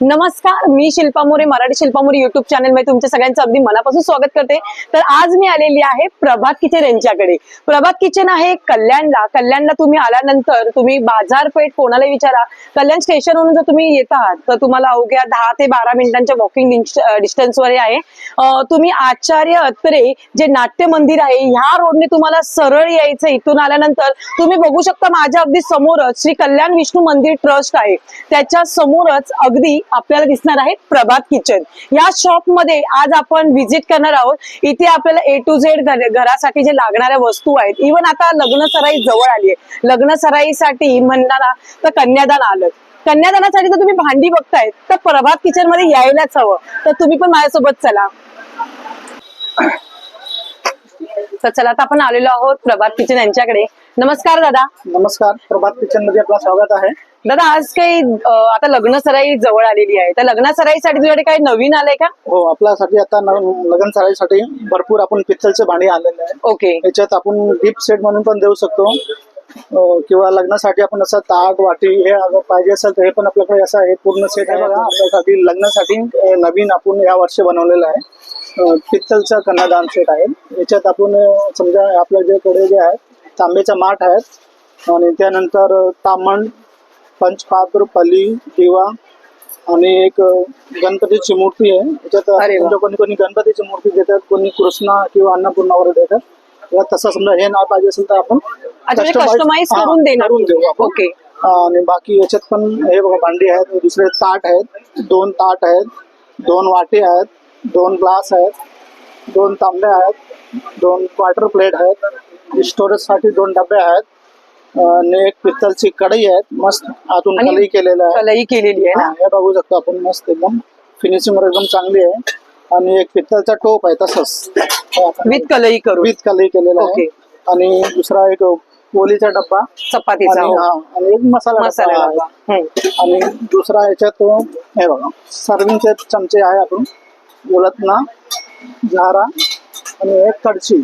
नमस्कार मी शिल्पा मोरे मराठी शिल्पा मोरे युट्यूब चॅनलमध्ये तुमच्या सगळ्यांचं अगदी मनापासून स्वागत करते. तर आज मी आलेली आहे प्रभात किचन यांच्याकडे. प्रभात किचन आहे कल्याणला. कल्याणला तुम्ही आल्यानंतर तुम्ही बाजारपेठ कोणाला विचारा. कल्याण स्टेशनवरून जर तुम्ही येत आहात तर तुम्हाला अवघ्या दहा ते बारा मिनिटांच्या वॉकिंग डिस्टन्सवर आहे. तुम्ही आचार्य अत्रे जे नाट्य मंदिर आहे ह्या रोडने तुम्हाला सरळ यायचं इथून आल्यानंतर तुम्ही बघू शकता माझ्या अगदी समोरच श्री कल्याण विष्णू मंदिर ट्रस्ट आहे. त्याच्या समोरच अगदी आपल्याला दिसणार आहे प्रभात किचन. या शॉपमध्ये आज आपण व्हिजिट करणार आहोत. इथे आपल्याला ए टू झेड घरासाठी जे लागणाऱ्या वस्तू आहेत इव्हन आता लग्न सराई जवळ आली आहे. लग्न सराईसाठी म्हणणार तर कन्यादान आलं. कन्यादानासाठी जर तुम्ही भांडी बघताय तर प्रभात किचनमध्ये यायलाच हवं. तर तुम्ही पण माझ्यासोबत चला. तर चला आता आपण आलेलो आहोत प्रभात किचन यांच्याकडे. नमस्कार दादा. नमस्कार. प्रभात किचनमध्ये आपलं स्वागत आहे. दादा आज काही अं, आता लग्न सराई जवळ आलेली आहे. तर लग्न सराईसाठी तुझ्याकडे काही नवीन आलंय का? हो आपल्यासाठी आता नवीन लग्न सराईसाठी भरपूर आपण पित्तलचे भांडी आलेले आहे ओके. याच्यात आपण गिफ्ट सेट म्हणून पण देऊ शकतो. अं, किंवा लग्नासाठी आपण असं ताट वाटी हे अगर पाहिजे असेल तर हे पण आपल्याकडे असं आहे. पूर्ण सेट आहे बघा. आपल्यासाठी लग्नासाठी अं, नवीन आपण या वर्षी बनवलेलं आहे. अं, पित्तलचा कन्यादान सेट आहे. याच्यात आपण अं, समजा आपल्याकडे जे आहे तांब्याचा माठ आहेत. आणि त्यानंतर तामण पंचपात्र पली दिवा आणि एक गणपतीची मूर्ती आहे. त्याच्यात कोणी कोणी गणपतीची मूर्ती देतात कोणी कृष्णा किंवा अन्नपूर्णावर देतात. किंवा तसं समजा हे नाही पाहिजे असेल तर आपण म्हणजे हा, करून देऊ. ओके. आणि बाकी याच्यात पण हे बघा भांडी आहेत दुसरे ताट आहेत दोन ताट आहेत दोन वाटे आहेत दोन ग्लास आहेत दोन तांबे आहेत दोन क्वार्टर प्लेट आहेत स्टोरेजसाठी दोन डबे आहेत. आणि एक पित्तलची कढई आहेत मस्त आतून आणि कलई केलेलं आहे. कलई केलेली आहे ना? हे बघू शकतो आपण मस्त एकदम. फिनिशिंग एकदम चांगली आहे. आणि एक पित्तलचा टोप आहे तसंच. विथ कलई करून. विथ कलई केलेला. आहे. आणि दुसरा एक पोलीचा डब्बा. चपातीचा आणि हो. हा, आणि एक मसाला मसाला डब्बा डबा. आहे. हम्म. आणि दुसरा याच्यात हे बघा सर्विंगचे चमचे आहे आपण. उलटना झारा. आणि एक कडची.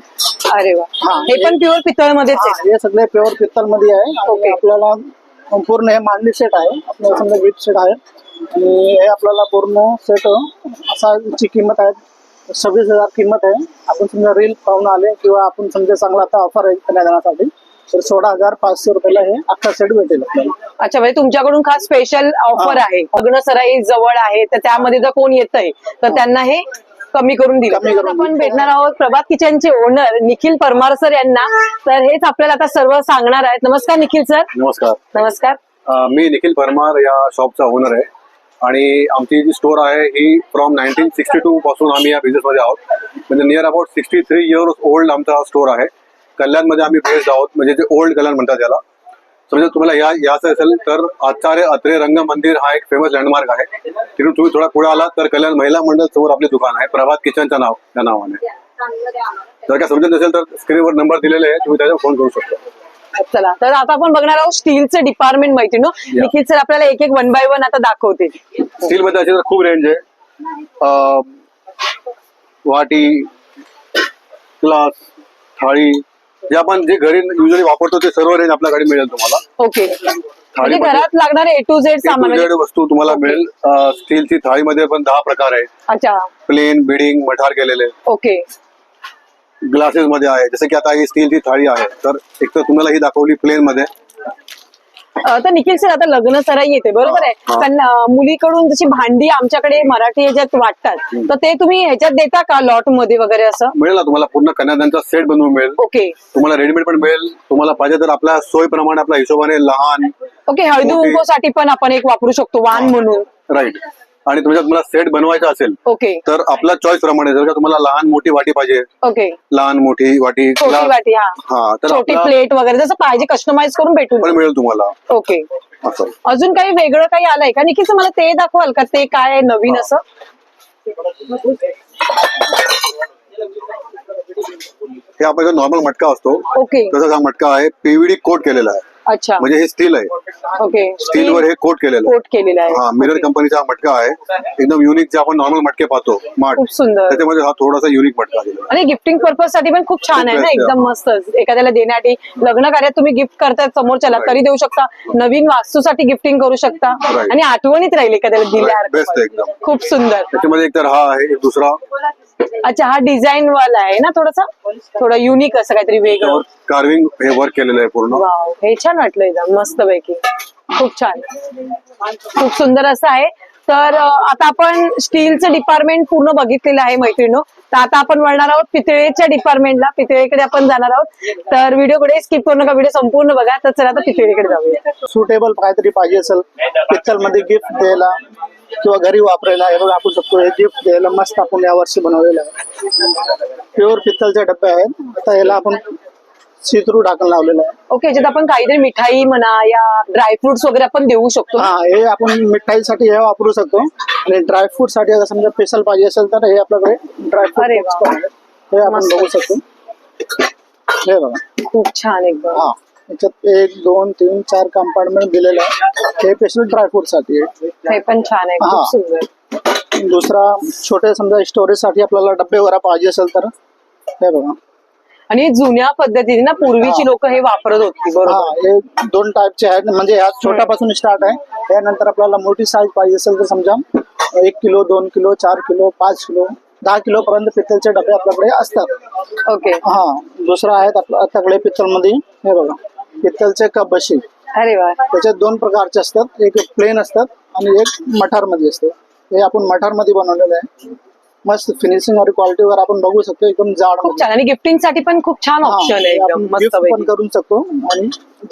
अरे वा. हा, हे पण प्युअर पितळ मध्येच हा, आहे. हे सगळे प्युअर पित्तलमध्ये आहे. आणि ओके. आपल्याला पूर्ण हे मांडणी सेट आहे. आपल्याला समजा गिफ्ट सेट आहे. आणि हे आपल्याला पूर्ण सेट असा ची किंमत आहे. सव्वीस हजार किंमत आहे. आपण समजा रील पाहून आले किंवा आपण समजा चांगला आता ऑफर आहे कन्यादानासाठी तर सोळा हजार पाचशे रुपयाला हे अख्खा सेट भेटेल आपल्याला. अच्छा म्हणजे तुमच्याकडून खास स्पेशल ऑफर हा. आहे. लग्न सराई जवळ आहे तर त्यामध्ये जर कोण येतंय तर त्यांना हे कमी करून दिलं. आपण. भेटणार आहोत प्रभात किचनचे ओनर निखिल परमार सर यांना. तर हेच आपल्याला आता सर्व सांगणार आहेत. नमस्कार निखिल सर. नमस्कार. नमस्कार. मी निखिल परमार या शॉपचा ओनर आहे. आणि आमची जी स्टोर आहे ही फ्रॉम नाईन्टीन सिक्स्टी टू पासून आम्ही या बिझनेसमध्ये आहोत. म्हणजे near about sixty three years old आमचा स्टोर आहे. कल्याणमध्ये आम्ही बेस्ड आहोत. म्हणजे ते ओल्ड कल्याण म्हणतात त्याला So, म्हणजे तुम्हाला या याचं असेल तर आचार्य अत्रे रंग मंदिर हा एक फेमस लँडमार्क आहे. तिथून तुम्ही थोडा पुढे आला तर कल्याण महिला मंडळ समोर आपले दुकान आहे. प्रभात किचनचं नाव त्या नावाने. जर काय समजत नसेल तर स्क्रीनवर नंबर दिलेले आहे तुम्ही त्याच्यावर फोन करू शकता. चला. तर आता आपण बघणार आहोत स्टीलचं डिपार्टमेंट माहिती नो निखिल सर आपल्याला एक एक वन बाय वन आता दाखवतील. स्टील मध्ये अशी तर खूप रेंज आहे. वाटी ग्लास थाळी जे आपण जे घरी युजली वापरतो ते सर्व रेंज आपल्याकडे मिळेल तुम्हाला. ओके म्हणजे थाळीमध्ये- घरात लागणारे ए टू झेड सामान Z वस्तू तुम्हाला मिळेल. अं, स्टीलची थाळीमध्ये पण दहा प्रकार आहे अच्छा. प्लेन बिडिंग मठार केलेले. ओके ग्लासेस मध्ये आहे. जसं की आता ही स्टीलची थाळी आहे. तर एक तर तुम्हाला ही दाखवली प्लेन मध्ये. तर निखिल सर आता लग्न सराई येते बरोबर आहे. पण अ, मुलीकडून जशी भांडी आमच्याकडे मराठी ह्याच्यात वाटतात तर ते तुम्ही ह्याच्यात देता का लॉटमध्ये वगैरे असं? मिळेल ना तुम्हाला पूर्ण कन्यादानचा सेट बनवून मिळेल. ओके. तुम्हाला रेडीमेड पण मिळेल. तुम्हाला पाहिजे तर आपल्या सोयीप्रमाणे आपल्या हिशोबाने लहान ओके हळदी मोठी. कुंकूसाठी पण आपण एक वापरू शकतो वाण म्हणून. राईट आणि तुमच्या तुम्हाला सेट बनवायचा असेल ओके. तर आपल्या चॉईस प्रमाणे जर का तुम्हाला लहान मोठी वाटी पाहिजे ओके. लहान मोठी वाटी छोटी वाटी हा. हा तर छोटी आपला प्लेट वगैरे जसं पाहिजे कस्टमाइज करून भेटून पण मिळेल तुम्हाला. ओके. असं. अजून काही वेगळं काही आलंय का? निखिल मला ते दाखवाल का? ते काय आहे नवीन असं? हे आपल्याकडे नॉर्मल मटका असतो ओके. तसाच हा मटका आहे. पीव्हीडी कोट केलेला आहे. अच्छा. म्हणजे हे स्टील आहे. ओके स्टील वर हे कोट केलेलं आहे. कोट केलेला आहे. हा मिरर कंपनीचा हा मटका आहे. एकदम युनिक जे आपण नॉर्मल मटके पाहतो खूप सुंदर. त्याच्यामध्ये हा थोडासा युनिक मटका दिलेला आहे. आणि गिफ्टिंग पर्पजसाठी पण खूप छान आहे ना Best आहे, एकदम. मस्त. एखाद्याला देण्यासाठी लग्न कार्यात तुम्ही गिफ्ट करताय समोरच्याला तरी देऊ शकता. नवीन वास्तूसाठी गिफ्टिंग करू शकता. Right. आणि आठवणीत राहील एखाद्याला Best आहे दिल्या एकदम. खूप सुंदर. त्याच्यामध्ये एक तर हा आहे एक दुसरा. अच्छा हा डिझाईन वाला आहे ना थोडासा? थोडं युनिक असं काहीतरी वेगळं. कार्विंग हे वर्क केलेलं आहे पूर्ण. वाव हे छान वाटलं एकदम मस्त पैकी खूप छान. खूप सुंदर असं आहे. तर अं, आता आपण स्टीलचं डिपार्टमेंट पूर्ण बघितलेलं आहे मैत्रिणी तर आता आपण वळणार आहोत पितळेच्या डिपार्टमेंटला पितळेकडे आपण जाणार आहोत. तर व्हिडिओकडे स्किप करू नका व्हिडिओ संपूर्ण बघा. तर चला आता पितळेकडे जाऊया. सुटेबल काहीतरी पाहिजे असेल पित्तलमध्ये गिफ्ट द्यायला. किंवा घरी वापरायला हे बघा आपण शकतो हे गिफ्ट द्यायला मस्त आपण यावर्षी बनवलेलं आहे. प्युअर पित्तलचे डब्बे आहेत. आता याला आपण सिथरू ढाकण लावलेलं आहे. ओके याच्यात आपण काहीतरी मिठाई म्हणा या ड्रायफ्रुट्स वगैरे आपण देऊ शकतो हा हे आपण मिठाईसाठी हे वापरू शकतो. आणि ड्रायफ्रूटसाठी अगर समजा स्पेशल पाहिजे असेल तर हे आपल्याकडे अरे ड्रायफ्रूट वा. हे आपण. बघू शकतो. हे बघा. खूप छान एकदम. हा. याच्यात एक दोन तीन चार कंपार्टमेंट दिलेले आहे. हे स्पेशल ड्रायफ्रूटसाठी आहे. हे पण छान आहे खूप हा. सुंदर. दुसरा छोटे समजा स्टोरेजसाठी आपल्याला डब्बे वगैरे पाहिजे असेल तर. हे बघा. आणि जुन्या पद्धतीने ना पूर्वीची लोक हे वापरत होती हा बरोबर. हे दोन टाईपचे आहेत. म्हणजे ह्या छोट्यापासून स्टार्ट आहे. त्यानंतर आपल्याला मोठी साईज पाहिजे असेल तर समजा एक किलो दोन किलो चार किलो पाच किलो दहा किलो पर्यंत पित्तलचे डबे आपल्याकडे असतात. ओके. हा दुसरा आहेत आपल्या आपल्याकडे पित्तलमध्ये हे बघा. पित्तलचे कप बशी. अरे वा. त्याच्यात दोन प्रकारचे असतात. एक प्लेन असतात आणि एक मठारमध्ये असते. हे आपण मठारमध्ये बनवलेलं आहे. मस्त फिनिशिंग आणि क्वालिटी वर आपण बघू शकतो. एकदम जाड आणि गिफ्टिंगसाठी पण खूप छान ऑप्शन आहे पण करू शकतो.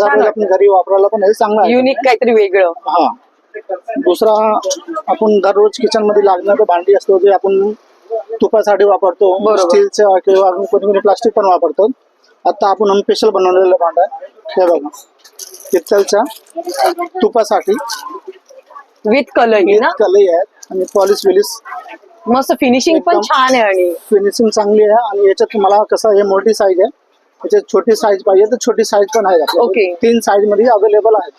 आणि आपण घरी वापरायला पण हे चांगलं युनिक काहीतरी वेगळं. हा. दुसरा आपण दररोज किचनमध्ये लागणारे भांडी असतो जे आपण तुपासाठी वापरतो. स्टीलचं किंवा कोणी कोणी प्लास्टिक पण वापरतो आता आपण स्पेशल बनवलेलं भांड आहे. हे बघा. पित्तलच्या तुपासाठी विथ कलर ना? कलई आहेत आणि पॉलिश विलिश मस्त फिनिशिंग पण छान आहे आणि फिनिशिंग चांगली आहे आणि याच्यात तुम्हाला कसं हे मोठी साईज आहे. याच्यात छोटी साईज पाहिजे तर छोटी साईज पण आहे. Okay. तीन साईजमध्ये अवेलेबल आहेत.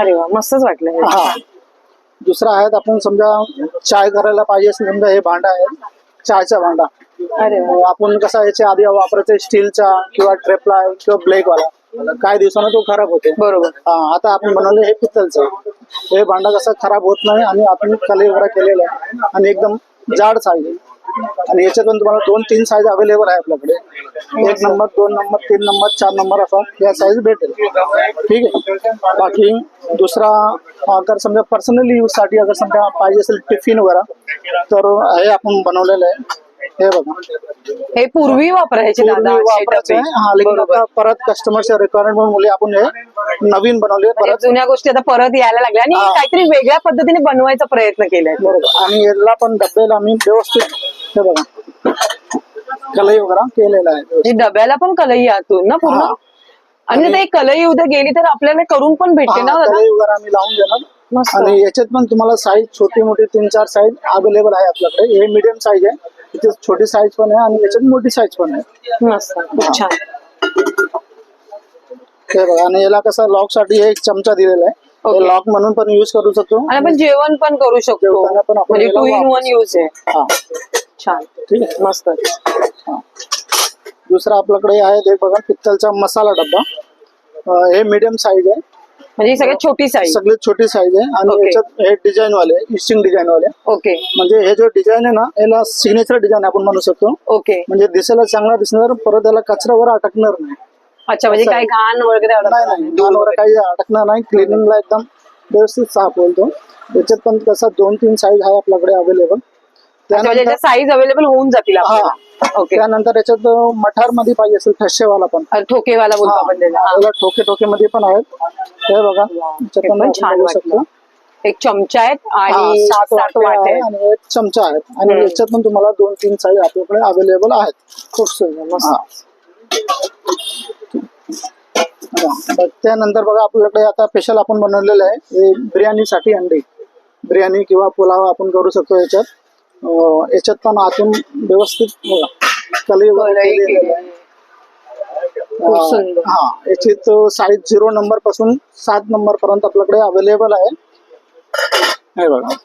अरे वा मस्तच वाटलं हे. दुसरा आहेत आपण समजा चाय करायला पाहिजे समजा हे भांडा आहे चायचा भांडा. अरे आपण कसा याच्या आधी वापरायचं स्टीलचा किंवा ट्रेपला किंवा ब्लॅक वाला. काही दिवसानं तो खराब होते बरोबर. आता आपण बनवलं हे पित्तलचं हे भांडा कसा खराब होत नाही आणि आपण कलई वगैरे केलेलं आहे आणि एकदम जाड साईज आणि याच्यात पण तुम्हाला दोन तीन साईज अवेलेबल आहे आपल्याकडे. एक नंबर दोन नंबर तीन नंबर चार नंबर असा या साईज भेटेल. ठीक आहे? बाकी दुसरा अगर समजा पर्सनली यूजसाठी अगर समजा पाहिजे असेल टिफिन वगैरे तर हे आपण बनवलेलं आहे. हे बघा. हे पूर्वी वापरायचे दादा पूर्वी असे वापरायचं. डबे. आहे हा लेकिन बरोबर. आता परत कस्टमरच्या रिक्वायरमेंट मुळे आपण हे नवीन बनवले म्हणजे परत जुन्या गोष्टी आता परत यायला लागल्या आणि हा. काहीतरी वेगळ्या पद्धतीने बनवायचा प्रयत्न केलाय. बरोबर. आणि याला पण डब्याला आम्ही व्यवस्थित हे बघा. कलई वगैरे केलेला आहे म्हणजे डब्याला पण कलई आतून ना पूर्ण? हा. आणि आता एक कलई उद्या गेली तर आपल्याला करून पण भेटते ना दादा? कलई वगैरे आम्ही लावून देणार. मस्त. आणि याच्यात पण तुम्हाला साईज छोटी मोठी तीन चार साईज अवेलेबल आहे आपल्याकडे. हे मीडियम साईज आहे. इथे छोटी साईज पण आहे आणि याच्यात मोठी साईज पण आहे मस्त खूप छान। हे बघा आणि याला कसं लॉक साठी हे एक चमचा दिलेला आहे. लॉक म्हणून पण युज करू शकतो. आणि आपण जेवण पण करू शकतो. म्हणजे टू इन वन यूज़ आहे. हा. छान. ठीक आहे. मस्त. हा. दुसरा आपल्याकडे आहे ते बघा पित्तलचा मसाला डब्बा. हे मीडियम साईज आहे. म्हणजे ही. सगळ्यात छोटी साईज सगळ्यात छोटी साईज आहे. आणि Okay. याच्यात हे डिझाईन वाले इस्टिंग डिझाईन वाले ओके म्हणजे हे जो डिझाईन आहे ना याला सिग्नेचर डिझाईन आपण म्हणू शकतो. ओके म्हणजे दिसायला चांगला दिसणार परत याला कचऱ्यावर अटकणार नाही. अच्छा म्हणजे काय घाण वगैरे अडकणार नाही नाही. दुधावर काही अटकणार नाही. क्लिनिंगला एकदम व्यवस्थित साफ बोलतो याच्यात पण कसं दोन तीन साईज आहे आपल्याकडे अवेलेबल साईज अवेलेबल होऊन जातील ओके त्यानंतर याच्यात मठारमध्ये पाहिजे असेल ठसेवाला पण. ठोकेवाला बोलतो आपण त्याला. याला ठोके ठोके मध्ये पण आहेत. हे बघा छान. शकतो. एक चमचा आहेत आणि सात वाटे. आणि एक चमचा आहेत. आणि. याच्यात पण तुम्हाला दोन तीन साईज आपल्याकडे अवेलेबल आहेत. खूप सुंदर त्यानंतर बघा आपल्याकडे आता स्पेशल आपण बनवलेलं आहे हे बिर्याणीसाठी अंडे. बिर्याणी किंवा पुलाव आपण करू शकतो याच्यात. याच्यात पण आतून व्यवस्थित. हा याची तो साईज झिरो नंबरपासून सात नंबर पर्यंत आपल्याकडे अवेलेबल आहे. हे बघा.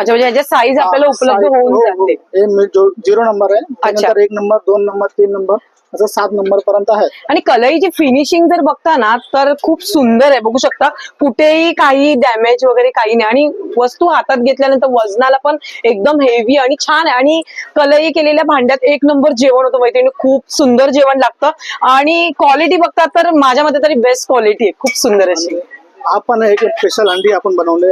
अच्छा म्हणजे याच्यात साईज आपल्याला उपलब्ध होऊन हो, हो. जाते. झिरो नंबर आहे एक नंबर दोन नंबर तीन नंबर असं सात नंबर पर्यंत आहे. आणि कलईची फिनिशिंग जर बघता ना तर खूप सुंदर आहे. बघू शकता कुठेही काही डॅमेज वगैरे काही नाही. आणि वस्तू हातात घेतल्यानंतर वजनाला पण एकदम हेवी आणि छान आहे. आणि कलई केलेल्या भांड्यात एक नंबर जेवण होतं मैत्रिणी. खूप सुंदर जेवण लागतं. आणि क्वालिटी बघता तर माझ्या मते तरी बेस्ट क्वालिटी आहे. खूप सुंदर अशी. आपण एक स्पेशल हंडी आपण बनवले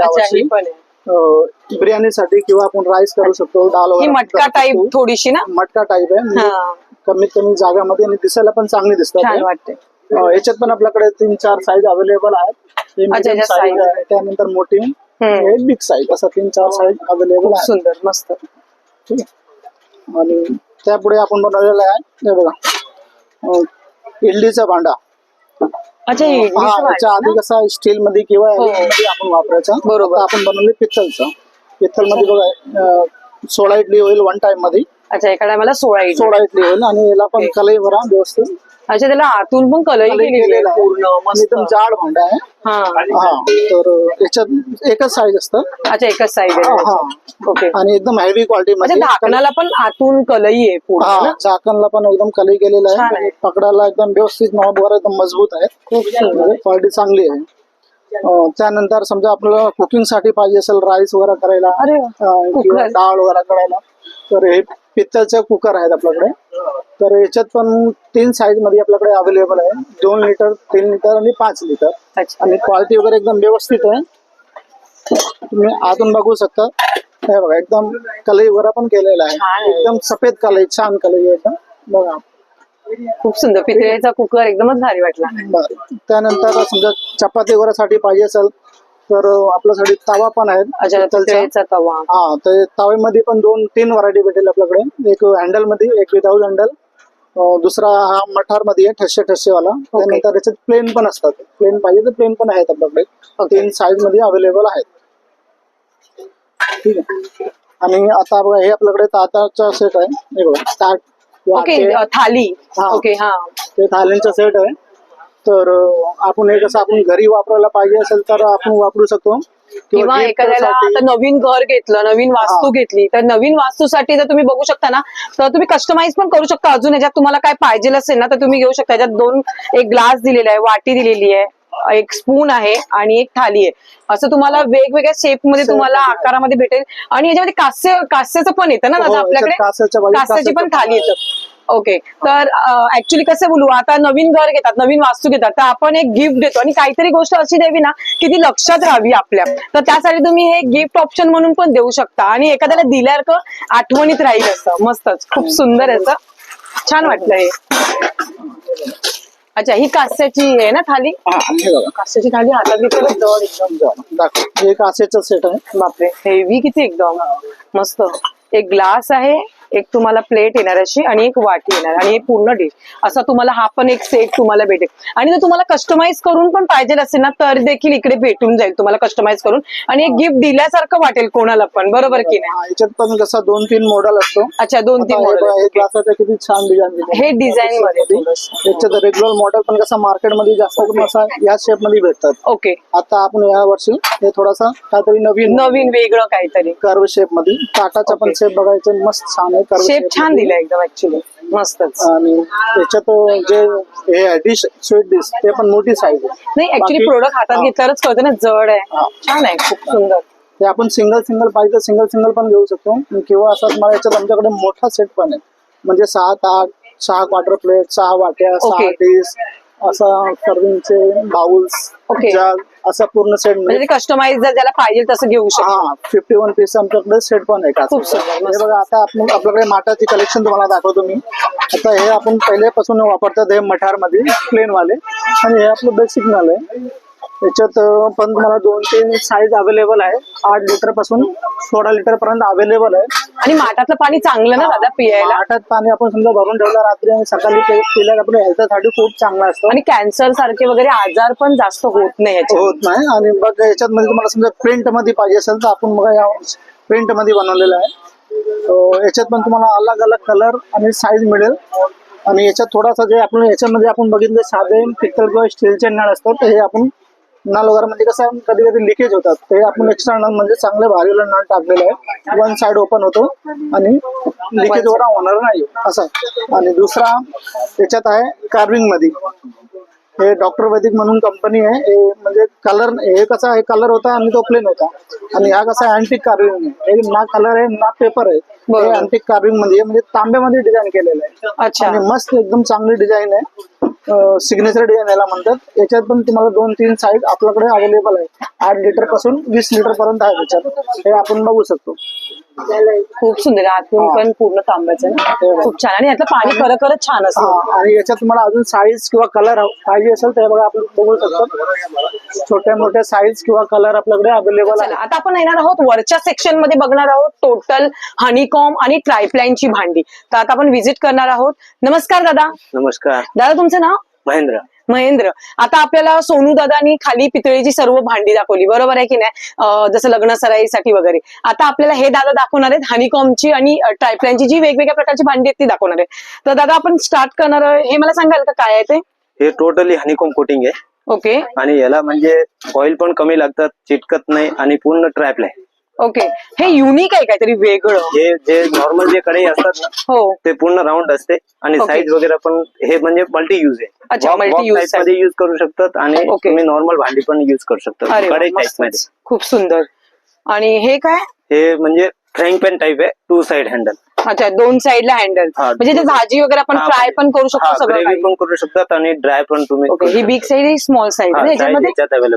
बिर्याणीसाठी किंवा आपण राईस करू शकतो ही वगैरे मटका करू टाईप शकतो. थोडीशी ना? मटका टाईप आहे. म्हणजे हा. कमीत कमी जागामध्ये आणि दिसायला पण चांगली दिसतात. छान हे. वाटते अं, याच्यात पण आपल्याकडे तीन चार साईज अवेलेबल आहेत. हे अच्छा, medium याच्यात size size आहे. त्यानंतर मोठी हम्म. बिग साईज असं तीन चार साईज अवेलेबल खूप आहे. सुंदर मस्त. ठीक आहे. आणि त्यापुढे आपण बनवलेलं आहे. हे बघा. अं, इडलीचा भांडा. अच्छा ही हा याच्या आधी? कसा स्टील मध्ये किंवा हो. मध्ये आपण वापरायचा बरोबर. आता आपण बनवले पित्तलचा पित्तलमध्ये बघा सोळा इडली होईल वन टाइममध्ये अच्छा एका टायमाला सोळा इडली. सोळा इडली होईल आणि याला पण कलई भरा व्यवस्थित. अच्छा त्याला आतून पण कलई केलेली आहे. पूर्ण मस्त एकदम जाड भांडा आहे. हा. हा तर याच्यात एकच साईज असतं. अच्छा एकच साईज हा आहे. हा. ओके आणि एकदम हेवी क्वालिटी अच्छा मध्ये ढाकणाला पण आतून कलई आहे पूर्ण हा ना? झाकणला पण एकदम कलई केलेला छान आहे. आहे. आणि पकडायला एकदम व्यवस्थित नॉब वगैरे एकदम मजबूत आहे. खूप सुंदर. क्वालिटी चांगली आहे. अं, त्यानंतर समजा आपल्याला कुकिंगसाठी पाहिजे असेल राईस वगैरे करायला अरे वा. अं, किंवा कुकर. डाळ वगैरे करायला तर हे पित्तलचे कुकर आहेत आपल्याकडे. तर याच्यात पण तीन साईजमध्ये आपल्याकडे अवेलेबल आहे. दोन लिटर तीन लिटर आणि पाच लिटर आणि क्वालिटी वगैरे एकदम व्यवस्थित आहे. तुम्ही आतून बघू शकता. हे बघा एकदम कलई वगैरे पण केलेला आहे. एकदम सफेद कलई छान कलई आहे एकदम. बघा. खूप सुंदर. पितळेचा कुकर एकदमच भारी वाटला. त्यानंतर समजा चपाती वगैरे साठी पाहिजे असेल तर आपल्यासाठी तवा पण आहे. पितळेचा तवा. हा तर तव्यामध्ये पण दोन तीन व्हरायटी भेटेल आपल्याकडे. एक हँडलमध्ये एक विदाऊट हँडल दुसरा हा मठारमध्ये आहे ठसे ठसेवाला त्यानंतर याच्यात प्लेन पण असतात. प्लेन पाहिजे तर प्लेन पण आहेत आपल्याकडे. तीन साईजमध्ये अवेलेबल आहेत. ठीक आहे. आणि आता बघा हे आपल्याकडे ताटाचा सेट आहे. हे बघा ताट थाली. हा. ओके हा. ते थालींचा सेट आहे. तर आपण हे कसं आपण घरी वापरायला पाहिजे असेल तर आपण वापरू शकतो. किंवा gift एखाद्याला साठी- आता नवीन घर घेतलं नवीन वास्तू. घेतली तर नवीन वास्तूसाठी जर तुम्ही बघू शकता ना तर तुम्ही कस्टमाइज पण करू शकता. अजून याच्यात तुम्हाला काय पाहिजे असेल ना तर तुम्ही घेऊ शकता. याच्यात दोन एक ग्लास दिलेला आहे वाटी दिलेली आहे एक स्पून आहे आणि एक थाली आहे. असं तुम्हाला वेगवेगळ्या शेपमध्ये Shape तुम्हाला मध्ये. आकारामध्ये भेटेल. आणि याच्यामध्ये कास्य कास्याचं पण येतं ना हो, याच्यात आपल्याकडे कास्याच्या बाजूला कास्याची पण कास्याचं थाली येतं. ओके तर ऍक्च्युली कसं बोलू आता नवीन घर घेतात नवीन वास्तू घेतात तर आपण एक गिफ्ट देतो. आणि काहीतरी गोष्ट अशी द्यावी ना की ती लक्षात राहावी आपल्या. तर त्यासाठी तुम्ही हे गिफ्ट ऑप्शन म्हणून पण देऊ शकता. आणि एखाद्याला दिल्यासारखं आठवणीत राहील असं. मस्तच. खूप सुंदर आहे असं. छान वाटलं हे. अच्छा ही कास्याची आहे ना थाली? कास्याची थाली हातात घेतलं जड एकदम. हे सेट आहे. बापरे. हेवी किती एकदम. मस्त. एक ग्लास आहे. एक तुम्हाला प्लेट येणार अशी आणि एक वाटी येणार आणि हे पूर्ण डिश असा तुम्हाला हा पण एक सेट तुम्हाला भेटेल. आणि जर तुम्हाला कस्टमाइज करून पण पाहिजे असेल ना तर देखील इकडे भेटून जाईल तुम्हाला कस्टमाइज करून. आणि एक गिफ्ट दिल्यासारखं वाटेल कोणाला पण बरोबर की नाही? हा, याच्यात पण कसा दोन तीन मॉडेल असतो. अच्छा दोन तीन ग्लासाचं किती छान डिझाईन हे design मध्ये. रेग्युलर मॉडेल पण कसा मार्केटमध्ये जास्त करून असा या शेपमध्ये भेटतात. ओके आता आपण या वर्षी हे थोडासा काहीतरी नवीन नवीन वेगळं काहीतरी. कर्व शेपमध्ये ताटाचा पण. शेप बघायचं मस्त छान आहे शेप छान दिला एकदम ऍक्च्युली मस्तच. आणि त्याच्यात जे हे डिश स्वीट डिश ते पण मोठी साईज आहे. नाही ऍक्च्युली बाकी- प्रोडक्ट हातात हा. घेतल्यावरच कळतं ना जड आहे. हा. छान आहे खूप सुंदर. ते आपण सिंगल सिंगल पाहिजे तर सिंगल सिंगल पण घेऊ शकतो. किंवा असं मला याच्यात आमच्याकडे मोठा सेट पण आहे. म्हणजे सहा ताट सहा क्वार्टर प्लेट सहा वाट्या सहा Okay. डिश असा सर्विंगचे बाउल्स Okay. जग असा पूर्ण सेट म्हणजे कस्टमाइज जर ज्याला पाहिजे तसं घेऊ शकतो हा फिफ्टी वन पीस आमच्याकडे सेट पण आहे खूप काचेचा. सुंदर, हे. बघा आता आपण आपल्याकडे माठाची कलेक्शन तुम्हाला दाखवतो मी आता हे आपण पहिल्यापासून वापरतात हे मठारमध्ये प्लेन वाले आणि हे आपलं बेसिक नाल आहे याच्यात पण तुम्हाला दोन तीन साईज अवेलेबल आहे. आठ लिटरपासून सोळा लिटर पर्यंत अवेलेबल आहे. आणि माठातलं पाणी चांगलं ना दादा पियायला? आठात पाणी आपण समजा भरून ठेवलं रात्री आणि सकाळी पिल्यास आपल्या हेल्थसाठी खूप चांगलं असतं. आणि कॅन्सर सारखे वगैरे आजार पण जास्त होत नाही याच्यात. होत नाही. आणि बघ याच्यात मध्ये तुम्हाला समजा प्रिंटमध्ये पाहिजे असेल तर आपण बघा या प्रिंटमध्ये बनवलेलं आहे. याच्यात पण तुम्हाला अलग अलग कलर आणि साईज मिळेल. आणि याच्यात थोडासा जे आपण याच्यामध्ये आपण बघितलं साधे पित्तळ किंवा स्टीलचे नळ असतात तर हे आपण नळ वगैरे म्हणजे कसं कधी कधी लिकेज होतात. ते आपण एक्स्ट्रा नळ म्हणजे चांगले भारीला नळ टाकलेलं आहे. वन साइड ओपन होतो आणि लिकेज वगैरे होणार नाही. असं आहे. आणि दुसरा याच्यात आहे कार्विंगमध्ये हे डॉक्टर वैदिक म्हणून कंपनी आहे. हे म्हणजे कलर हे कसा आहे कलर होता आणि तो प्लेन होता. आणि हा कसा अँटिक कार्विंग आहे. हे ना कलर आहे ना पेपर आहे. हे. अँटिक कार्विंगमध्ये आहे, म्हणजे तांब्यामध्ये डिझाईन केलेलं आहे. अच्छा. आणि मस्त एकदम चांगली डिझाईन आहे. सिग्नेचर डिझाईन याला म्हणतात. याच्यात पण तुम्हाला दोन तीन साईज आपल्याकडे अवेलेबल आहे. आठ लिटरपासून वीस लिटर पर्यंत आहे त्याच्यात हे आपण बघू शकतो. खूप सुंदर. आहे. आतून पण पूर्ण तांब्याचं ना? खूप छान. आणि यातलं पाणी खरं खरंच छान असतं. हा, आणि याच्यात तुम्हाला अजून साईज किंवा कलर पाहिजे असेल तर हे बघा आपण बघू शकतो. छोट्या मोठ्या साईज किंवा कलर आपल्याकडे अवेलेबल आहे. चला आता आपण येणार आहोत वरच्या सेक्शनमध्ये बघणार आहोत टोटल हनीकॉम आणि ट्रायप्लाईनची भांडी. तर आता आपण व्हिजिट करणार आहोत. नमस्कार दादा. नमस्कार. दादा तुमचं नाव? महेंद्र. महेंद्र. आता आपल्याला सोनू दादानी खाली पितळेची सर्व भांडी दाखवली. बरोबर आहे की नाही? जसं लग्न सराईसाठी वगैरे. आता आपल्याला हे दादा दाखवणार आहेत हनीकॉमची आणि ट्रायप्लाईनची जी वेगवेगळ्या प्रकारची भांडी आहेत ती दाखवणार आहे तर दादा आपण स्टार्ट करणार आहे. हे मला सांगाल का काय आहे ते? हे टोटली हनीकॉम कोटिंग आहे. ओके आणि याला म्हणजे ऑइल पण कमी लागतात चिटकत नाही आणि पूर्ण ट्रॅपल आहे ओके हे युनिक आहे काहीतरी वेगळं. हे जे नॉर्मल जे कढई असतात ना हो. ते पूर्ण राऊंड असते आणि. साईज वगैरे पण हे म्हणजे मल्टी युज आहे. अच्छा, मध्ये युज करू शकतात आणि. तुम्ही नॉर्मल भांडी पण युज करू अरे वा, मस्तच. मध्ये. खूप सुंदर. आणि हे काय? हे म्हणजे फ्राईंग पॅन टाईप आहे टू साइड हँडल अच्छा दोन साइडला हँडल हा, म्हणजे ते भाजी वगैरे आपण फ्राय पण करू शकतो सगळं ग्रेव्ही काही. पण करू शकतात आणि ड्राय पण तुम्ही ओके ही बिग साईड ही स्मॉल साईड हा, याच्यामध्ये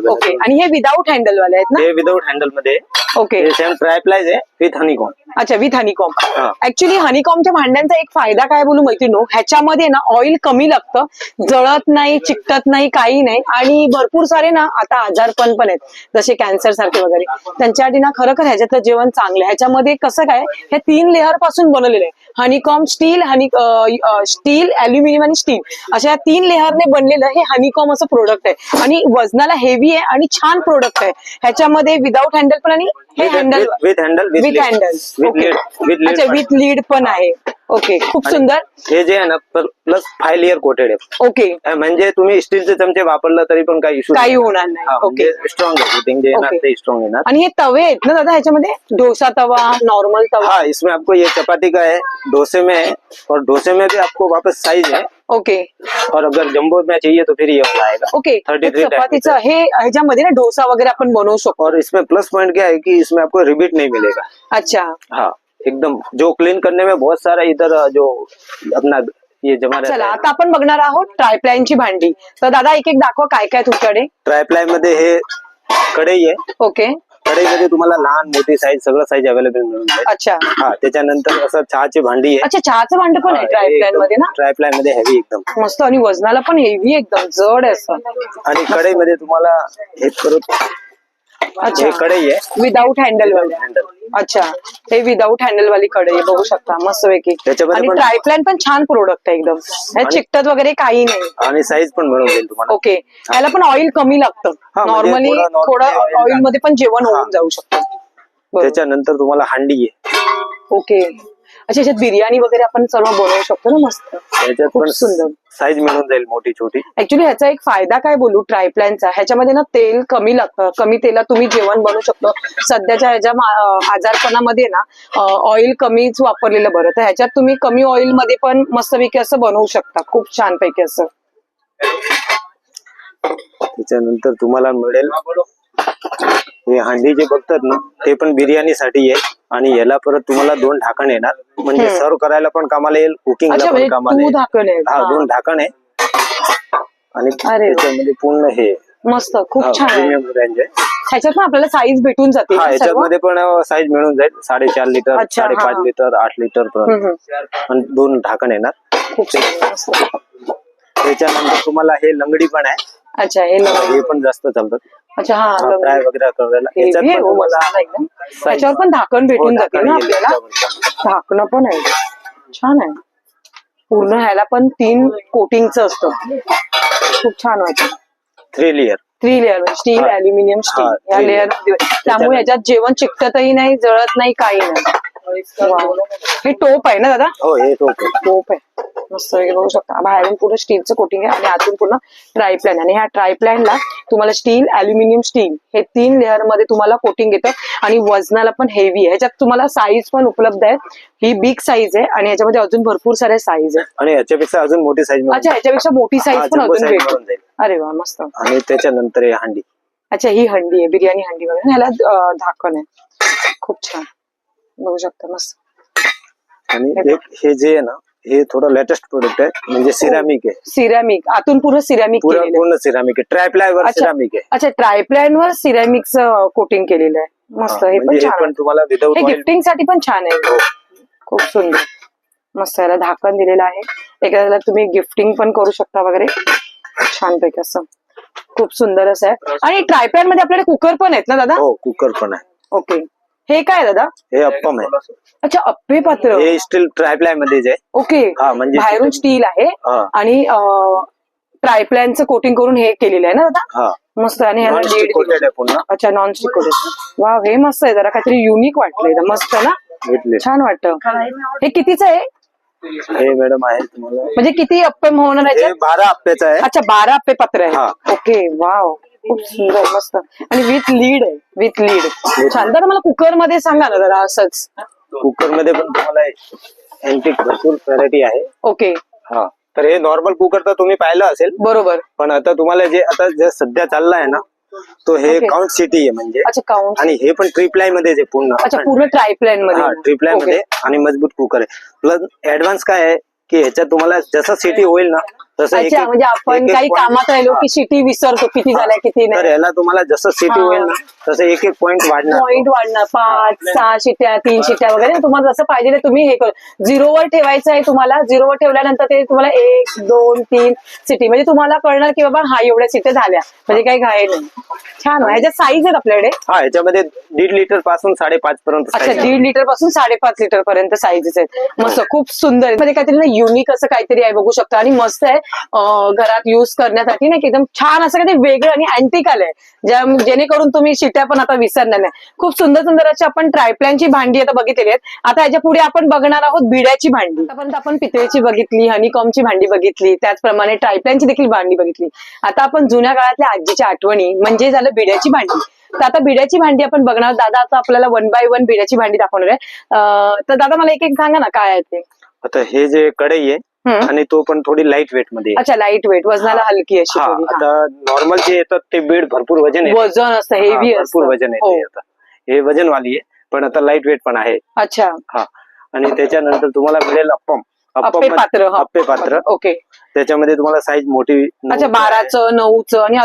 ओके. आणि हे विदाऊट हँडल वाले आहेत ना? विदाउट हँडलमध्ये ओके सेम ट्रायप्लाइज आहे विथ हनीकॉम अच्छा विथ हनीकॉम हा. ऍक्च्युली हनीकॉमच्या भांड्यांचा एक फायदा काय बोलू मैत्रिणी? ह्याच्यामध्ये ना ऑइल कमी लागतं जळत नाही चिकटत नाही काही नाही. आणि भरपूर सारे ना आता आजारपण पण आहेत. जसे कॅन्सर सारखे वगैरे. त्यांच्यासाठी ना खरोखर ह्याच्यातलं जेवण चांगलं आहे. ह्याच्यामध्ये कसं काय हे तीन लेअरपासून बनवलेलं आहे honeycomb steel honey steel aluminium आणि स्टील अशा तीन लेअरने बनलेलं हे हनीकॉम असं प्रोडक्ट आहे. आणि वजनाला हेवी आहे आणि छान प्रोडक्ट आहे. ह्याच्यामध्ये विदाऊट हँडल पण आणि handle with handle with handle with lid with अच्छा लीड विथ लीड पण आहे. ओके खूप सुंदर. हे जे आहे ना प्लस फाय लेअर कोटेड आहे. ओके म्हणजे तुम्ही स्टीलचे चमचे वापरला तरी पण काही इश्यू काही होणार नाही. ओके. स्ट्रॉंग आहे. जे येणार. ते स्ट्रॉंग येणार. आणि हे तवे आहेत ना दादा ह्याच्यामध्ये? डोसा तवा नॉर्मल तवा. हाँ इसमें आपको ये चपाती का है डोसे में है और डोसे में भी आपको वापस साइज है. ओके और अगर जंबो में चाहिए तो फिर ये वाला आएगा। ओके थर्टी हे थ्री चपातीचं हे ह्याच्यामध्ये ना डोसा वगैरे आपण बनवू शकतो. और इसमें प्लस पॉइंट क्या है कि इसमें आपको रिबीट नहीं मिलेगा। अच्छा. हाँ एकदम जो क्लीन करने में बहुत सारा इधर जो अपना ये जमा चला है। आता आपण बघणार आहोत ट्रायप्लाईनची भांडी. तर दादा एक एक दाखवा काय काय तुमच्याकडे. ट्रायप्लायमध्ये हे कढई आहे. ओके कढईमध्ये तुम्हाला लहान मोठी साईज सगळं साईज अवेलेबल मिळून जाईल. अच्छा. हा त्याच्यानंतर असं चहाची भांडी आहे. अच्छा चहाचं भांड पण आहे ट्रायप्लाईन मध्ये ना? ट्रायप्लायमध्ये हेवी एकदम. मस्त आणि वजनाला पण हेवी एकदम जड आहे असं. आणि कढईमध्ये तुम्हाला हे परत अच्छा. हे कढई आहे. विदाऊट हँडल वाली. अच्छा. हे विदाऊट हँडल वाली कढई आहे, बघू शकता. मस्त पैकी. त्याच्यामध्ये आणि पण- ट्रायप्लॅन पण छान प्रोडक्ट आहे एकदम. हे आणि- चिकटत वगैरे काही नाही. आणि साईज पण मिळून जाईल तुम्हाला. ओके याला पण ऑइल कमी लागतं. हा, म्हणजे नॉर्मली थोडं normally थोडं oil ऑइलमध्ये पण जेवण. होऊन जाऊ शकतं. त्याच्यानंतर तुम्हाला हांडी आहे. ओके अच्छा याच्यात बिर्याणी वगैरे आपण सर्व बनवू शकतो ना मस्त. खूप पण सुंदर. साईज मिळून जाईल मोठी छोटी. ऍक्च्युली ह्याचा एक फायदा काय बोलू ट्रायप्लॅनचा ह्याच्यामध्ये ना तेल कमी लागतं कमी तेलात तुम्ही जेवण बनवू शकतो. सध्याच्या ह्याच्या आजारपणामध्ये ना ऑइल कमीच वापरलेलं बरं. तर ह्याच्यात तुम्ही कमी ऑइलमध्ये पण मस्तपैकी असं बनवू शकता. खूप छान पैकी असं. त्याच्यानंतर तुम्हाला मिळेल हे हांडी जे बघतात ना ते पण बिर्याणीसाठी आहे आणि याला परत तुम्हाला दोन ढाकण येणार म्हणजे. सर्व करायला पण कामाला येईल कुकिंगला पण म्हणजे कामाला येईल हा. दोन ढाकण आहे आणि. त्याच्यामध्ये पूर्ण हे मस्त खूप छान ह्याच्यात पण आपल्याला साईज भेटून जाते हा ना सर्व? याच्यामध्ये पण साईज मिळून जाईल साडेचार लिटर साडेपाच. लिटर आठ लिटर आणि दोन ढाकण येणार खूप. त्याच्यानंतर तुम्हाला हे लंगडी पण आहे अच्छा हे. हे पण जास्त चालतात अच्छा हा. फ्राय वगैरे करायला याच्यात पण हो एकदम. त्याच्यावर पण झाकण भेटून हो, जाते ना आपल्याला. झाकणं पण आहे छान आहे पूर्ण ह्याला पण तीन कोटिंगचं असतं खूप छान वाटतं three layer three layer steel हा. अल्युमिनियम स्टील हा, या three लेअर. त्यामुळे याच्यात जेवण चिकटतही नाही जळत नाही काही नाही. हे टोप आहे ना दादा? हो हे टोप आहे. मस्त बघू शकता. बाहेरून पूर्ण स्टीलचं कोटिंग आहे आणि आतून पूर्ण ट्रायप्लॅन आणि ह्या ट्रायप्लॅनला तुम्हाला स्टील अल्युमिनियम स्टील हे तीन लेअरमध्ये तुम्हाला कोटिंग येतं आणि वजनाला पण हेवी आहे. ह्याच्यात तुम्हाला साईज पण उपलब्ध आहे. ही बिग साईज आहे आणि ह्याच्यामध्ये अजून भरपूर साऱ्या साईज आहे आणि याच्यापेक्षा अजून मोठी साईज अच्छा ह्याच्यापेक्षा मोठी साईज पण अजून भेटेल. जाईल. अरे वा मस्त. आणि त्याच्यानंतर हे हंडी. अच्छा ही हंडी आहे बिर्याणी हंडी वगैरे. ह्याला झाकण आहे. खूप छान. बघू शकता मस्त. आणि एक हे जे आहे ना हे थोडं लेटेस्ट प्रोडक्ट आहे म्हणजे सिरामिक आहे. सिरॅमिक आतून पूर्ण सिरॅमिक पूर्ण केलेलं आहे. पूर्ण सिरामिक आहे. ट्रायप्लाय वर अच्छा. सिरामिक आहे. अच्छा ट्रायप्लॅन वर सिरॅमिकचं कोटिंग केलेलं आहे. मस्त हा, हे पण म्हणजे हे छान पण. तुम्हाला विदाऊट हे ऑइल गिफ्टिंगसाठी पण छान आहे. खूप सुंदर. मस्त याला झाकण दिलेलं आहे. एखाद्याला तुम्ही गिफ्टिंग पण करू शकता वगैरे. छानपैकी असं. खूप सुंदर असं आहे. आणि ट्रायपॅडमध्ये आपल्याकडे कुकर पण आहेत ना दादा? हो कुकर पण आहे. ओके हे काय दादा? हे अप्पम आहे. अच्छा अप्पे पात्र. हे स्टील ट्रायप्लाय मध्येच आहे. ओके. हा, म्हणजे बाहेरून स्टील आहे हा. आणि ट्रायप्लॅनचं कोटिंग करून हे केलेलं आहे ना दादा? हा. मस्त आणि ह्याला Non-stick lead coated आहे पुन्हा अच्छा नॉन स्टिक कोटेड वा हे मस्त आहे. जरा काहीतरी युनिक वाटलंय मस्त ना? छान वाटतं. हे कितीच आहे? हे मॅडम आहे तुम्हाला. म्हणजे किती अप्पे होणार हे याच्यात? बारा हप्त्याचं आहे. अच्छा बारा अप्पे पत्र हा. आहे ओके वाव. खूप सुंदर मस्त. आणि विथ लीड आहे विथ लीड छान. तर मला कुकरमध्ये सांगा ना जरा असंच. कुकरमध्ये पण तुम्हाला अँटिक भरपूर व्हरायटी आहे. ओके. हा. तर हे नॉर्मल कुकर तर तुम्ही पाहिलं असेल. बरोबर. पण आता तुम्हाला जे आता जे सध्या चाललाय ना तो हे. काउंट सिटी आहे म्हणजे. अच्छा काउंट आणि हे पण ट्रिप्लाय मध्येच आहे पूर्ण पूर्ण ट्रायप्लॅनमध्ये. ट्रिप्लाय Okay. मध्ये आणि मजबूत कुकर आहे. प्लस ऍडव्हान्स काय आहे की ह्याच्यात तुम्हाला जसं सिटी होईल ना अच्छा म्हणजे आपण काही कामात राहिलो की सिटी विसरतो किती झाल्या किती तर नाही ह्याला तुम्हाला जसं सिटी. होईल ना तसं एक एक पॉईंट वाढणार. पॉइंट वाढणार. पाच सहा शिट्या तीन शिट्या वगैरे. तुम्हाला जसं पाहिजे तुम्ही हे करू. झिरोवर ठेवायचं आहे तुम्हाला. झिरोवर ठेवल्यानंतर ते तुम्हाला एक दोन तीन सिटी म्हणजे तुम्हाला कळणार की बाबा हा एवढ्या सिट्या झाल्या. म्हणजे काही घाई नाही. छान आहे. ह्याच्यात साईज आहेत आपल्याकडे. हा ह्याच्यामध्ये दीड लिटरपासून साडेपाच पर्यंत अच्छा. दीड लिटरपासून साडेपाच लिटर पर्यंत साईजेस आहेत. मस्त खूप सुंदर. म्हणजे काहीतरी ना युनिक असं काहीतरी आहे बघू शकता. आणि मस्त आहे. घरात युज करण्यासाठी ना की एकदम छान असं काही वेगळं आणि अँटिक आलंय. ज्या जेणेकरून तुम्ही शिट्या पण आता विसरणार नाही. खूप सुंदर सुंदर अशी आपण ट्रायप्लॅनची भांडी आता बघितलेली आहेत. आता याच्यापुढे आपण बघणार आहोत भिड्याची भांडी. आतापर्यंत आपण पितळेची बघितली हनीकॉमची भांडी बघितली त्याचप्रमाणे ट्रायप्लॅनची देखील भांडी बघितली. आता आपण जुन्या काळातल्या आजीच्या आठवणी म्हणजे झालं भिड्याची भांडी. तर आता भिड्याची भांडी आपण बघणार दादा आता आपल्याला वन बाय वन भिड्याची भांडी दाखवणार आहे. तर दादा मला एक एक सांगा ना काय आहे ते? आता हे जे कढई आहे आणि तो पण थोडी लाइट वेटमध्ये. अच्छा लाइट वेट वजनाला हलकी अशी हा. हा. आता नॉर्मल जे येतात ते बेड भरपूर वजन वजन असतं हा, हेवी भरपूर वजन हो. आहे आता. हे वजनवाली आहे पण आता लाइट वेट पण आहे. अच्छा. हा. आणि त्याच्यानंतर तुम्हाला मिळेल अप्पम अप्पे पात्र. अप्पे पात्र. ओके. त्याच्यामध्ये तुम्हाला साईज मोठी अच्छा बाराचं नऊचं आणि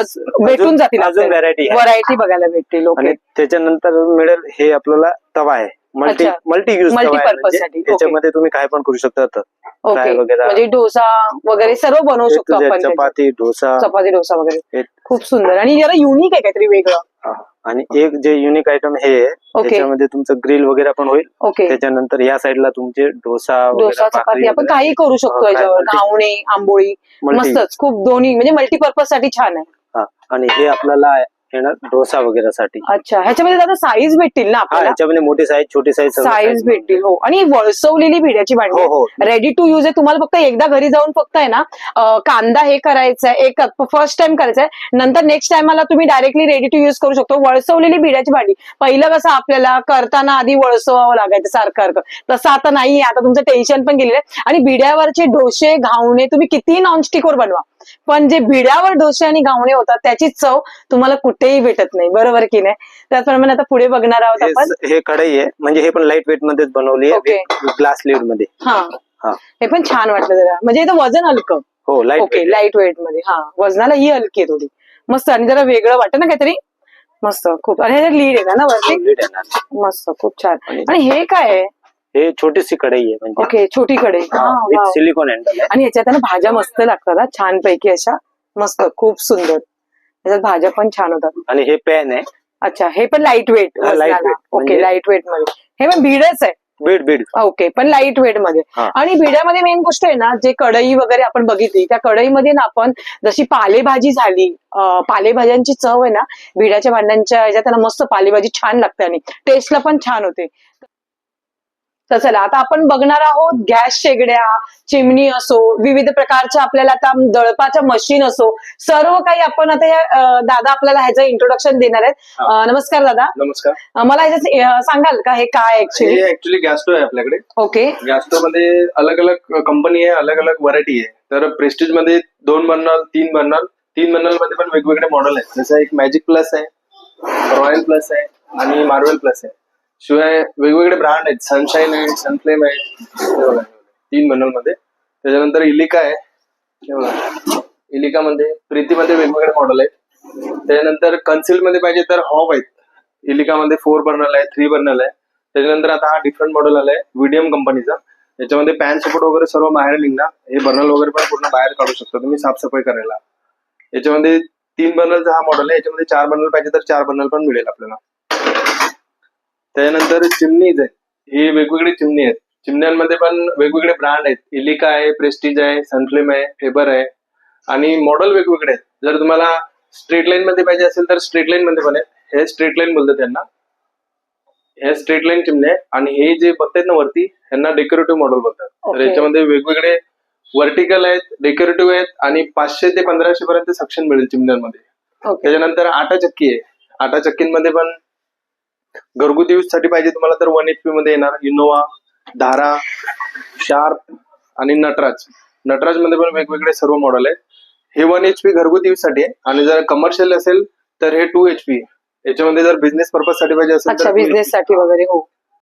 भेटून जातील अजून आहे. व्हरायटी बघायला भेटतील ओके. आणि त्याच्यानंतर मिळेल हे आपल्याला तवा आहे. मल्टी. मल्टी युजसाठी. त्याच्यामध्ये तुम्ही काय पण करू शकता म्हणजे डोसा वगैरे सर्व बनवू शकतो आपण. चपाती डोसा. चपाती डोसा वगैरे. खूप सुंदर. आणि जरा युनिक आहे काहीतरी वेगळं. आणि एक जे युनिक आयटम हे. त्याच्यामध्ये तुमचं ग्रिल वगैरे पण होईल ओके त्याच्यानंतर या साईडला तुमचे डोसा डोसा चपाती आपण. काही करू शकतो हो, याच्यावर घावणे आंबोळी मस्तच खूप दोन्ही म्हणजे मल्टीपर्पजसाठी छान आहे हा. आणि हे आपल्याला डोसा वगैरे साठी अच्छा ह्याच्यामध्ये दादा साईज भेटतील ना हा आपल्याला? याच्यामध्ये मोठी साईज छोटी साईज साईज भेटतील हो. आणि वळसवलेली भिड्याची हो भांडी. हो रेडी टू यूज आहे तुम्हाला फक्त एकदा घरी जाऊन फक्त आहे ना अं, कांदा हे करायचा आहे एक फर्स्ट टाइम करायचा आहे नंतर नेक्स्ट टाइमला तुम्ही डायरेक्टली रेडी टू यूज करू शकतो. वळसवलेली भिड्याची भांडी. पहिलं कसं आपल्याला करताना आधी वळसवावं लागायचं सारखं सारखं तसं आता नाहीये आता तुमचं टेन्शन पण गेलेलं आहे. आणि भिड्यावरचे डोसे घावणे तुम्ही कितीही नॉनस्टिकवर बनवा. पण जे भिड्यावर डोसे आणि घावणे होतात त्याची चव तुम्हाला कुठेही भेटत नाही. बरोबर की नाही? त्याचप्रमाणे आता पुढे बघणार आहोत आपण. हे- कढई आहे. म्हणजे हे पण लाइट वेट मध्येच बनवली. आहे. ग्लास लीडमध्ये. हा. हा. पण छान वाटलं जरा. म्हणजे वजन हलकं. हो लाइट ओके लाइट वेटमध्ये. हा. वजनाला ही हलकी आहे थोडी. मस्त. आणि जरा वेगळं वाटतं ना काहीतरी? मस्त. खूप. आणि लीड आहे ना वरती? येणार मस्त. खूप छान. आणि- आणि हे काय आहे? हे छोटीशी कढई आहे म्हणजे. ओके छोटी कडे विथ सिलिकॉन हँडल आहे. आणि याच्यात ना भाज्या मस्त लागतात हा, छान पैकी अशा मस्त खूप सुंदर. याच्यात भाज्या पण छान होतात. आणि हे पॅन आहे. अच्छा हे पण लाइट वेट हा, light weight. ओके म्हणजे- लाइट वेटमध्ये हे पण भिडच आहे. बीड बीड. ओके पण लाइट वेटमध्ये हा. आणि भिड्यामध्ये मेन गोष्ट आहे ना जे कढई वगैरे आपण बघितली त्या कढईमध्ये ना आपण जशी पालेभाजी झाली अं, पालेभाज्यांची चव आहे ना भिड्याच्या भांड्यांच्या ना मस्त पालेभाजी छान लागते आणि टेस्टला पण छान होते. तर चला आता आपण बघणार आहोत गॅस शेगड्या चिमणी असो विविध प्रकारच्या आपल्याला आता दळपाच्या मशीन असो सर्व काही आपण आता या दादा आपल्याला ह्याचं इंट्रोडक्शन देणार आहेत. नमस्कार दादा. नमस्कार. मला ह्याच्यात सांगाल का? हे काय ऍक्च्युली ऍक्च्युली गॅस स्टोव आहे आपल्याकडे. ओके. गॅसमध्ये अलग अलग कंपनी आहे अलग अलग व्हरायटी आहे. तर प्रेस्टिजमध्ये दोन बर्नर तीन बर्नर तीन बर्नरमध्ये पण वेगवेगळे मॉडेल आहेत. जसं एक मॅजिक प्लस आहे रॉयल प्लस आहे आणि मार्वेल प्लस आहे. शिवाय वेगवेगळे ब्रँड आहेत. सनशाईन आहे सनफ्लेम आहे. तीन बर्नरमध्ये त्याच्यानंतर इलिका आहे. इलिका मध्ये इलिका मध्ये प्रीतीमध्ये वेगवेगळे मॉडेल आहेत. त्याच्यानंतर कन्सिलमध्ये पाहिजे तर हॉब आहेत. इलिका मध्ये फोर बर्नल आहे थ्री बर्नल आहे. त्याच्यानंतर आता हा डिफरंट मॉडेल आलाय विडियम कंपनीचा याच्यामध्ये पॅन सपोर्ट वगैरे सर्व बाहेर निघणार. हे बर्नल वगैरे पण पूर्ण बाहेर काढू शकता तुम्ही साफसफाई करायला. याच्यामध्ये तीन बर्नलचा हा मॉडेल आहे. याच्यामध्ये चार बर्नल पाहिजे तर चार बर्नल पण मिळेल आपल्याला. त्याच्यानंतर चिमणीज आहे ही वेगवेगळी चिमणी आहेत. चिमण्यांमध्ये पण वेगवेगळे ब्रँड आहेत. इलिका आहे प्रेस्टिज आहे सनफ्लेम आहे फेबर आहे. आणि मॉडेल वेगवेगळे आहेत. जर तुम्हाला स्ट्रेट लाईन मध्ये पाहिजे असेल तर स्ट्रेट लाईन मध्ये पण आहेत. हे स्ट्रेट लाईन बोलतात त्यांना. हे स्ट्रेट लाईन चिमणे आहे आणि हे जे बघतायत ना वरती यांना डेकोरेटिव्ह मॉडेल बोलतात. तर. याच्यामध्ये वेगवेगळे व्हर्टिकल आहेत डेकोरेटिव्ह आहेत आणि पाचशे ते पंधराशे पर्यंत सक्शन मिळेल चिमण्यांमध्ये. त्याच्यानंतर आटा चक्की आहे. आटा चक्कीमध्ये पण घरगुती यूजसाठी पाहिजे तुम्हाला तर वन एच पी मध्ये येणार इनोवा धारा शार्प आणि नटराज. नटराजमध्ये पण वेगवेगळे सर्व मॉडेल आहेत. हे वन एच पी घरगुती यूजसाठी आहे. आणि जर कमर्शियल असेल तर हे टू एच पी याच्यामध्ये जर बिझनेस पर्पजसाठी पाहिजे असेल तर 2 बिझनेस. साठी वगैरे हो.